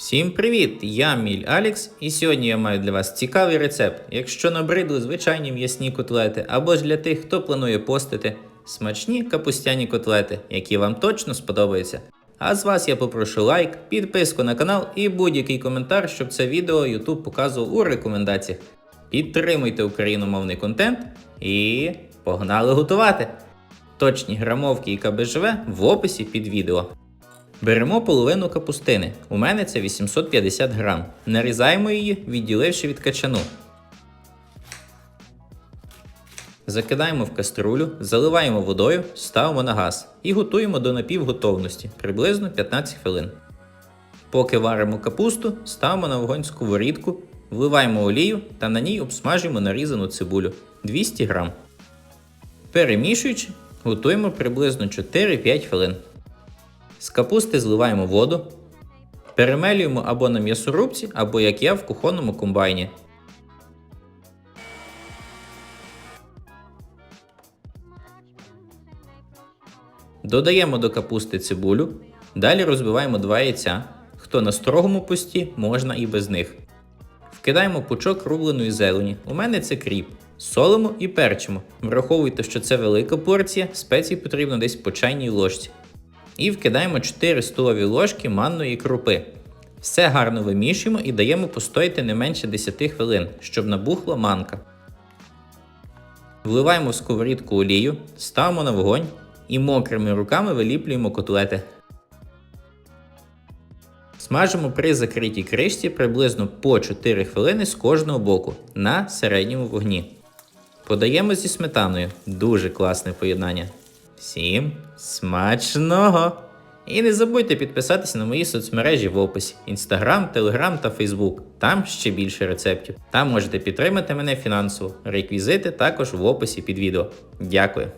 Всім привіт! Я Міль Алікс, і сьогодні я маю для вас цікавий рецепт. Якщо набридли звичайні м'ясні котлети, або ж для тих, хто планує постити смачні капустяні котлети, які вам точно сподобаються. А з вас я попрошу лайк, підписку на канал і будь-який коментар, щоб це відео YouTube показував у рекомендаціях. Підтримуйте україномовний контент і погнали готувати! Точні грамовки і КБЖВ в описі під відео. Беремо половину капустини. У мене це 850 грам. Нарізаємо її, відділивши від качану. Закидаємо в каструлю, заливаємо водою, ставимо на газ і готуємо до напівготовності приблизно 15 хвилин. Поки варимо капусту, ставимо на вогонь сковорідку, вливаємо олію та на ній обсмажуємо нарізану цибулю 200 грам. Перемішуючи, готуємо приблизно 4-5 хвилин. З капусти зливаємо воду, перемелюємо або на м'ясорубці, або як я в кухонному комбайні. Додаємо до капусти цибулю, далі розбиваємо два яйця. Хто на строгому пості, можна і без них. Вкидаємо пучок рубленої зелені. У мене це кріп. Солимо і перчимо. Враховуйте, що це велика порція, спецій потрібно десь по чайній ложці. І вкидаємо 4 столові ложки манної крупи. Все гарно вимішуємо і даємо постояти не менше 10 хвилин, щоб набухла манка. Вливаємо в сковорідку олію, ставимо на вогонь і мокрими руками виліплюємо котлети. Смажимо при закритій кришці приблизно по 4 хвилини з кожного боку на середньому вогні. Подаємо зі сметаною. Дуже класне поєднання. Всім смачного! І не забудьте підписатися на мої соцмережі в описі: Instagram, Telegram та Facebook. Там ще більше рецептів. Там можете підтримати мене фінансово. Реквізити також в описі під відео. Дякую!